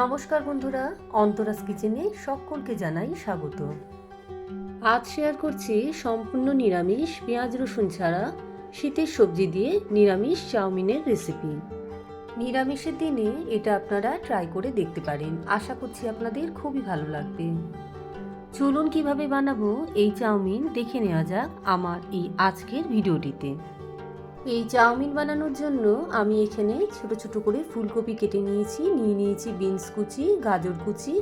নমস্কার বন্ধুরা, অন্তরাস কিচেনে সকলকে জানাই স্বাগত। আজ শেয়ার করছি সম্পূর্ণ নিরামিষ পেঁয়াজ রসুন ছাড়া শীতের সবজি দিয়ে নিরামিষ চাউমিনের রেসিপি নিরামিষের দিনে এটা আপনারা ট্রাই করে দেখতে পারেন। আশা করছি আপনাদের খুবই ভালো লাগবে। চলুন কীভাবে বানাবো এই চাউমিন দেখে নেওয়া যাক আমার এই আজকের ভিডিওটিতে। এই চাউমিন বানানোর জন্য আমি এখানে ছোট ছোট করে ফুলকপি কেটে নিয়েছি। নিয়ে নিয়েছি বিনস কুচি, গাজর কুচি,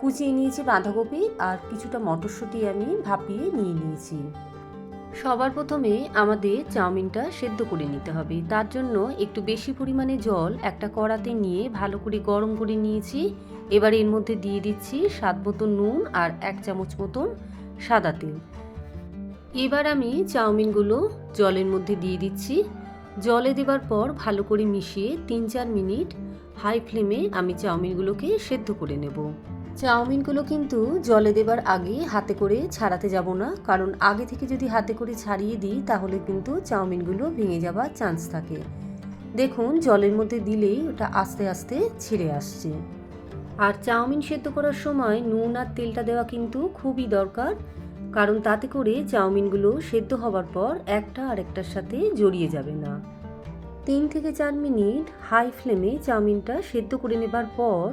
কুচিয়ে নিয়েছি বাঁধাকপি আর কিছুটা মটরশুঁটি আমি ভাপিয়ে নিয়ে নিয়েছি। সবার প্রথমে আমাদের চাউমিনটা সেদ্ধ করে নিতে হবে। তার জন্য একটু বেশি পরিমাণে জল একটা কড়াতে নিয়ে ভালো করে গরম করে নিয়েছি। এবার এর মধ্যে দিয়ে দিচ্ছি স্বাদ মতন নুন আর এক চামচ মতন সাদা তেল। এবার আমি চাউমিনগুলো জলের মধ্যে দিয়ে দিচ্ছি। জলে দেবার পর ভালো করে মিশিয়ে তিন চার মিনিট হাই ফ্লেমে আমি চাউমিনগুলোকে সেদ্ধ করে নেব। চাউমিনগুলো কিন্তু জলে দেবার আগে হাতে করে ছাড়াতে যাব না, কারণ আগে থেকে যদি হাতে করে ছাড়িয়ে দিই, তাহলে কিন্তু চাউমিনগুলো ভেঙে যাবার চান্স থাকে। দেখুন, জলের মধ্যে দিলেই ওটা আস্তে আস্তে ছিঁড়ে আসছে। আর চাউমিন সেদ্ধ করার সময় নুন আর তেলটা দেওয়া কিন্তু খুবই দরকার। কারণ তাতে করে চাউমিনগুলো সেদ্ধ হবার পর একটা আরেকটার সাথে জড়িয়ে যাবে না। তিন থেকে চার মিনিট হাই ফ্লেমে চাউমিনটা সেদ্ধ করে নেবার পর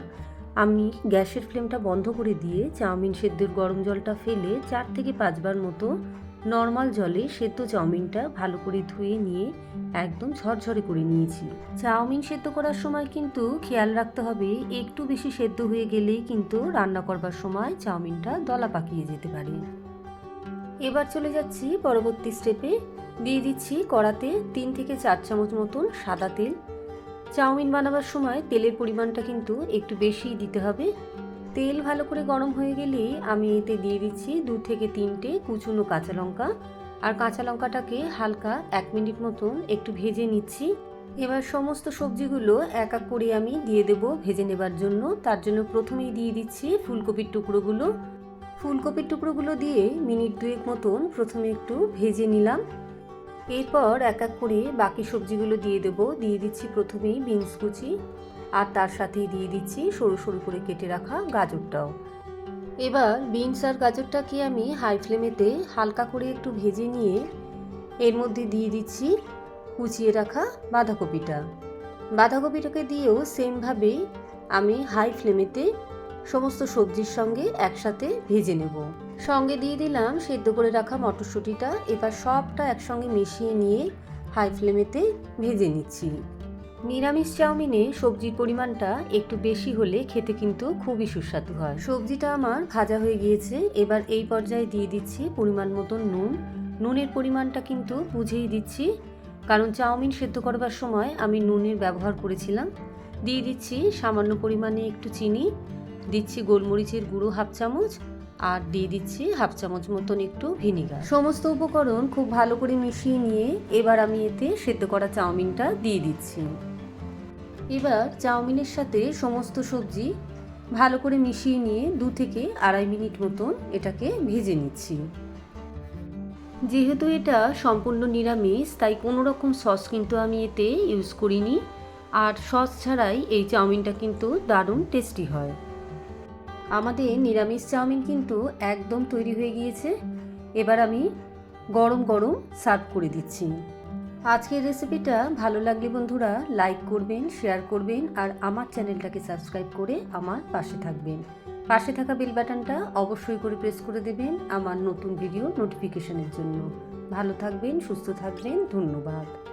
আমি গ্যাসের ফ্লেমটা বন্ধ করে দিয়ে চাউমিন সেদ্ধর গরম জলটা ফেলে চার থেকে পাঁচবার মতো নর্মাল জলে সেদ্ধ চাউমিনটা ভালো করে ধুয়ে নিয়ে একদম ঝরঝরে করে নিয়েছি। চাউমিন সেদ্ধ করার সময় কিন্তু খেয়াল রাখতে হবে, একটু বেশি সেদ্ধ হয়ে গেলেই কিন্তু রান্না করবার সময় চাউমিনটা দলা পাকিয়ে যেতে পারে। এবার চলে যাচ্ছি পরবর্তী স্টেপে দিয়ে দিচ্ছি কড়াতে তিন থেকে চার চামচ মতন সাদা তেল। চাউমিন বানাবার সময় তেলের পরিমাণটা কিন্তু একটু বেশিই দিতে হবে। তেল ভালো করে গরম হয়ে গেলে আমি এতে দিয়ে দিচ্ছি দু থেকে তিনটে কুচুনো কাঁচা লঙ্কা। আর কাঁচা লঙ্কাটাকে হালকা এক মিনিট মতন একটু ভেজে নিচ্ছি। এবার সমস্ত সবজিগুলো এক এক করে আমি দিয়ে দেব ভেজে নেবার জন্য। তার জন্য প্রথমেই দিয়ে দিচ্ছি ফুলকপির টুকরোগুলো। ফুলকপির টুকরোগুলো দিয়ে মিনিট দুয়েক মতন প্রথমে একটু ভেজে নিলাম। এরপর এক এক করে বাকি সবজিগুলো দিয়ে দেবো। দিয়ে দিচ্ছি প্রথমেই বিনস কুচি আর তার সাথেই দিয়ে দিচ্ছি সরু সরু করে কেটে রাখা গাজরটাও। এবার বিনস আর গাজরটাকে আমি হাই ফ্লেমেতে হালকা করে একটু ভেজে নিয়ে এর মধ্যে দিয়ে দিচ্ছি কুচিয়ে রাখা বাঁধাকপিটা। বাঁধাকপিটাকে দিয়েও সেমভাবেই আমি হাই ফ্লেমেতে সমস্ত সবজির সঙ্গে একসাথে ভেজে নেব। সঙ্গে দিয়ে দিলাম সেদ্ধ করে রাখা মটরশুঁটিটা। এবার সবটা একসঙ্গে মিশিয়ে নিয়ে হাই ফ্লেমেতে ভেজে নিচ্ছি। নিরামিষ চাউমিনে সবজির পরিমাণটা একটু বেশি হলে খেতে কিন্তু খুবই সুস্বাদু হয়। সবজিটা আমার ভাজা হয়ে গিয়েছে। এবার এই পর্যায়ে দিয়ে দিচ্ছি পরিমাণ মতন নুন। নুনের পরিমাণটা কিন্তু বুঝেই দিচ্ছি। কারণ চাউমিন সেদ্ধ করবার সময় আমি নুনের ব্যবহার করেছিলাম। দিয়ে দিচ্ছি সামান্য পরিমাণে একটু চিনি। দিচ্ছি গোলমরিচের গুঁড়ো হাফ চামচ আর দিয়ে দিচ্ছি হাফ চামচ মতন একটু ভিনিগার। সমস্ত উপকরণ খুব ভালো করে মিশিয়ে নিয়ে এবার আমি এতে সেদ্ধ করা চাউমিনটা দিয়ে দিচ্ছি। এবার চাউমিনের সাথে সমস্ত সবজি ভালো করে মিশিয়ে নিয়ে দু থেকে আড়াই মিনিট মতন এটাকে ভেজে নিচ্ছি। যেহেতু এটা সম্পূর্ণ নিরামিষ, তাই কোনো রকম সস কিন্তু আমি এতে ইউজ করিনি। আর সস ছাড়াই এই চাউমিনটা কিন্তু দারুণ টেস্টি হয়। আমাদের নিরামিষ চাউমিন কিন্তু একদম তৈরি হয়ে গিয়েছে। এবার আমি গরম গরম সার্ভ করে দিচ্ছি। আজকের রেসিপিটা ভালো লাগলে বন্ধুরা লাইক করবেন, শেয়ার করবেন আর আমার চ্যানেলটাকে সাবস্ক্রাইব করে আমার পাশে থাকবেন। পাশে থাকা বেল বাটনটা অবশ্যই করে প্রেস করে দেবেন আমার নতুন ভিডিও নোটিফিকেশনের জন্য। ভালো থাকবেন, সুস্থ থাকবেন, ধন্যবাদ।